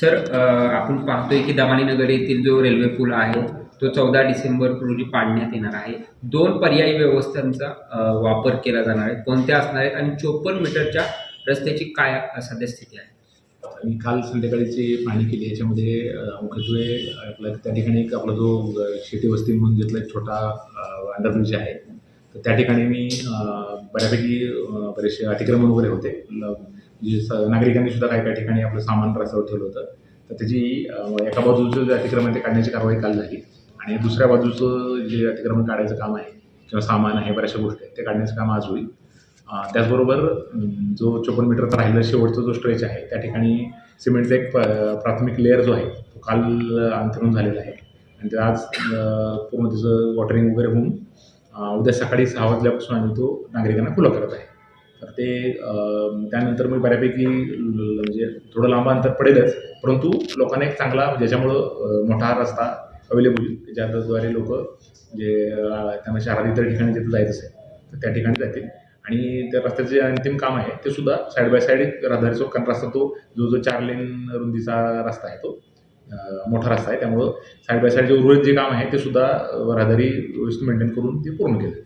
Sir आपण पाहतोय की दमानी नगर येथील जो रेल्वे पूल आहे तो चौदा डिसेंबर रोजी पाडण्यात येणार आहे. दोन पर्यायी व्यवस्थांचा वापर केला जाणार आहे. कोणत्या असणार आहेत आणि चोपन्न मीटरच्या रस्त्याची काय सध्या स्थिती आहे? मी काल संध्याकाळी जी पाहणी केली. याच्यामध्ये मुख्यत्वे आपला त्या ठिकाणी एक आपला जो शेती वस्ती म्हणून घेतला एक छोटा अंडरब्रिज आहे. तर त्या ठिकाणी मी बऱ्यापैकी बरेचसे अतिक्रमण वगैरे होते. जे स- नागरिकांनी सुद्धा काही काही ठिकाणी आपलं सामान रस्त्यावर ठेवलं होतं. तर त्याची एका बाजूचं जे अतिक्रमण ते काढण्याची कारवाई काल झाली. आणि दुसऱ्या बाजूचं जे अतिक्रमण काढायचं काम आहे किंवा सामान आहे बऱ्याचशा गोष्टी आहेत ते काढण्याचं काम आज होईल. त्याचबरोबर जो चोपन्न मीटरचा राहिलं शेवटचा जो स्ट्रेच आहे त्या ठिकाणी सिमेंटचा एक प- प्राथमिक लेअर जो आहे तो काल अंतरून झालेला आहे. आणि ते आज पूर्ण त्याचं वॉटरिंग वगैरे होऊन उद्या सकाळी सहा वाजल्यापासून आम्ही तो नागरिकांना खुला करत आहे. तर ते त्यानंतर मी बऱ्यापैकी म्हणजे थोडं लांब अंतर पडेलच. परंतु लोकांना एक चांगला ज्याच्यामुळं मोठा रस्ता अवेलेबल होईल. ज्याद्वारे लोक जे त्यांना शहरात इतर ठिकाणी जिथं जायचं असेल तर त्या ठिकाणी जातील. आणि त्या रस्त्याचं जे अंतिम काम आहे ते सुद्धा साईड बाय साईड रहदारी चौक कारण रस्ता तो जो जो चार लेन रुंदीचा रस्ता आहे तो. मोठा रस्ता आहे. त्यामुळं साईड बाय साईड जे उर्वरित जे काम आहे ते सुद्धा अ, व्यवस्थित मेंटेन करून ते पूर्ण केलं.